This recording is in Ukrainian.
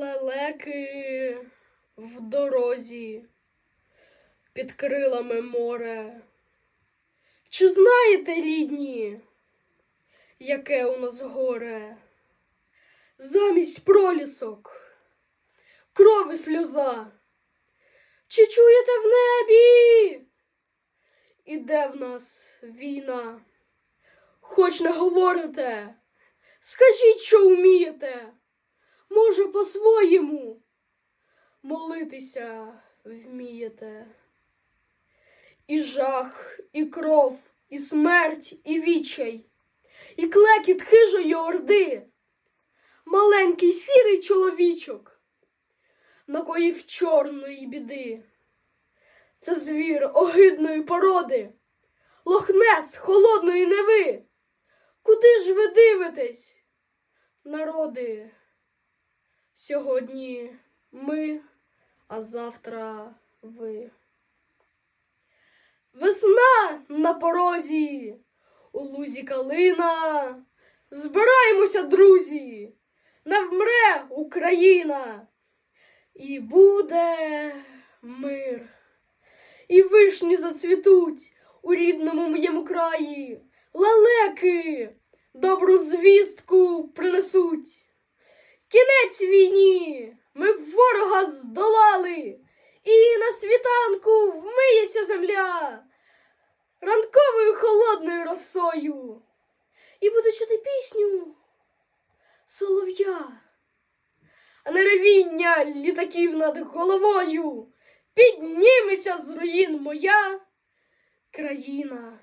лелеки в дорозі під крилами море. Чи знаєте, рідні, яке у нас горе? Замість пролісок, кров і сльоза. Чи чуєте в небі? Іде в нас війна. Хоч не говорите, скажіть, що вмієте. Може, по-своєму молитися вмієте. І жах, і кров, і смерть, і відчай, і клекіт хижої орди. Маленький сірий чоловічок, накоїв чорної біди. Це звір огидної породи, лохнес холодної неви. Куди ж ви дивитесь, народи? Сьогодні ми, а завтра ви. Весна на порозі, у лузі калина. Збираємося, друзі, не вмре Україна, і буде мир. І вишні зацвітуть у рідному моєму краї, лелеки добру звістку принесуть. Кінець війні! Ми ворога здолали, і на світанку вмиється земля! Ранковою холодною росою, і буду чути пісню солов'я, а не ревіння літаків над головою підніметься з руїн моя країна.